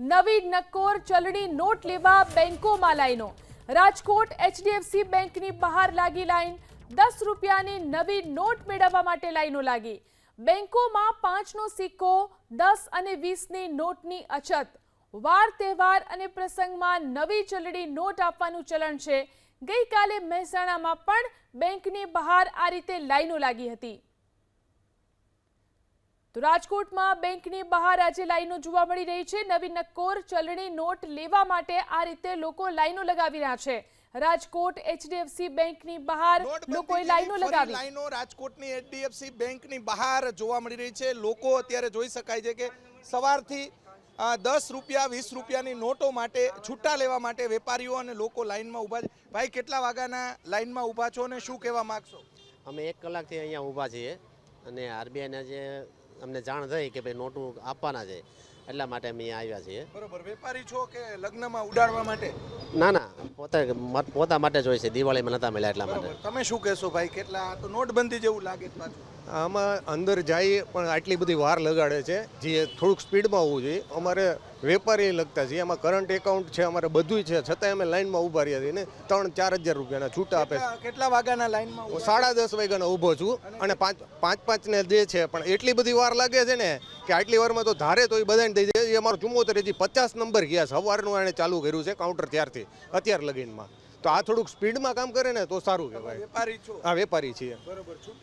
નવી નક્કોર ચલણી નોટ લેવા બેંકોમાં લાઈનો. રાજકોટ એચડીએફસી બેંકની બહાર લાગી લાઈન. દસ રૂપિયાની નવી નોટ મેળવવા માટે લાઈનો લાગી. બેંકોમાં પાંચનો સિક્કો, દસ અને વીસની નોટની અછત. વાર તહેવાર અને પ્રસંગમાં નવી ચલણી નોટ આપવાનું ચલણ છે. ગઈકાલે મહેસાણામાં પણ બેંકની બહાર આ રીતે લાઈનો લાગી હતી. તો રાજકોટમાં બેંકની બહાર આજે લાઈનો જોવા મળી રહી છે. નવી નક્કોર ચલણી નોટ લેવા માટે આ રીતે લોકો લાઈનો લગાવી રહ્યા છે. રાજકોટ એચડીએફસી બેંકની બહાર લોકોએ લાઈનો લગાવી. લાઈનો રાજકોટની એચડીએફસી બેંકની બહાર જોવા મળી રહી છે. લોકો અત્યારે જોઈ શકાય છે કે સવારથી દસ રૂપિયા વીસ રૂપિયાની નોટો માટે છૂટા લેવા માટે વેપારીઓ અને લોકો લાઈનમાં ઊભા છે. ભાઈ કેટલા વાગ્યાના લાઈનમાં ઊભા છો અને શું કહેવા માગશો? અમે એક કલાકથી અહીંયા ઊભા છીએ અને આરબીઆઈના જે અમને જાણ થઈ કે ભાઈ નોટું આપવાના છે એટલા માટે અમે આવ્યા છીએ. બરોબર, વેપારી છો કે લગ્નમાં ઉડાડવા માટે? ના ના પોતા પોતા માટે જ હોય છે. દિવાળીમાં નતા મળ્યા એટલા માટે. તમે શું કહેશો ભાઈ? કેટલા આ તો નોટબંધી જેવું લાગે પાછું. આમાં અંદર જાય પણ આટલી બધી વાર લગાડે છે જે થોડુંક સ્પીડમાં હોવું જોઈએ. અમારે વેપારી લગતા છે એમાં કરંટ એકાઉન્ટ છે અમારે બધું છે. છતાં અમે લાઈનમાં ઊભા રહ્યા છીએ ને ત્રણ ચાર હજાર રૂપિયાના છૂટા આપે કેટલા- કેટલા વાગ્યાના લાઈનમાં હું સાડા દસ વાગ્યાનો ઊભો છું અને પાંચ પાંચ પાંચને જે છે પણ એટલી બધી વાર લાગે છે ને કે આટલી વારમાં તો ધારે તો એ બધાને થઈ જાય એ અમારો ચુમ્મોતેર હજી પચાસ નંબર ગયા સવારનું એણે ચાલુ કર્યું છે કાઉન્ટર ત્યારથી અત્યાર લગીનમાં. તો આ થોડુંક સ્પીડમાં કામ કરે ને તો સારું કહેવાય. વેપારી છો. આ વેપારી છીએ. બરોબર.